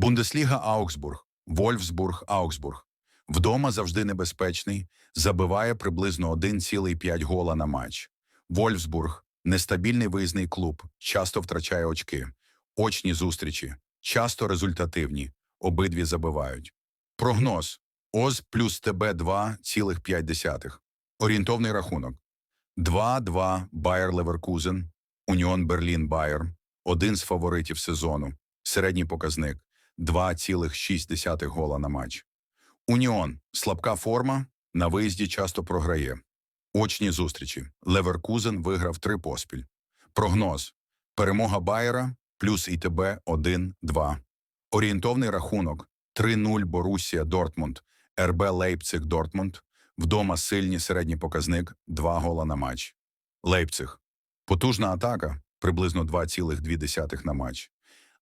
Бундесліга Аугсбург, Вольфсбург, Аугсбург. Вдома завжди небезпечний, забиває приблизно 1,5 гола на матч. Вольфсбург нестабільний виїзний клуб, часто втрачає очки. Очні зустрічі, часто результативні, обидві забивають. Прогноз ОЗ плюс ТБ 2,5. Орієнтовний рахунок 2-2 Байер Леверкузен, Уніон Берлін Байер, один з фаворитів сезону. Середній показник 2,6 гола на матч. Уніон слабка форма, на виїзді часто програє. Очні зустрічі. Леверкузен виграв три поспіль. Прогноз. Перемога Байера плюс ІТБ 1-2. Орієнтовний рахунок 3-0 Борусія Дортмунд, РБ Лейпциг Дортмунд. Вдома сильний середній показник 2 гола на матч. Лейпциг. Потужна атака приблизно 2,2 на матч.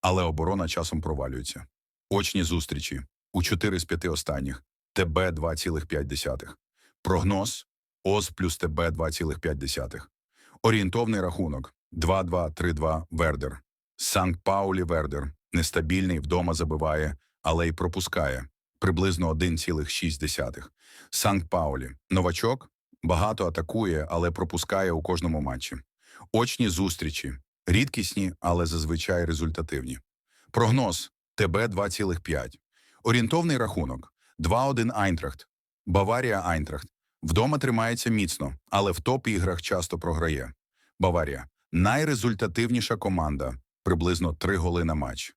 Але оборона часом провалюється. Очні зустрічі у 4 з 5 останніх. ТБ 2,5. Прогноз ОЗ плюс ТБ 2,5. Орієнтовний рахунок 2-2-3-2 Вердер. Санкт Паулі Вердер. Нестабільний, вдома забиває, але й пропускає. Приблизно 1,6. Санкт Паулі. Новачок. Багато атакує, але пропускає у кожному матчі. Очні зустрічі. Рідкісні, але зазвичай результативні. Прогноз ТБ 2,5. Орієнтовний рахунок 2-1 Айнтрахт. Баварія Айнтрахт. Вдома тримається міцно, але в топ-іграх часто програє. Баварія найрезультативніша команда, приблизно 3 голи на матч.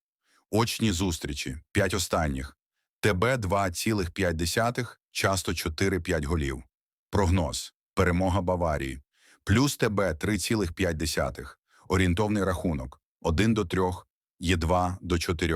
Очні зустрічі 5 останніх. ТБ 2,5, часто 4-5 голів. Прогноз перемога Баварії. Плюс ТБ 3,5. Орієнтовний рахунок 1 до 3, є 2 до 4.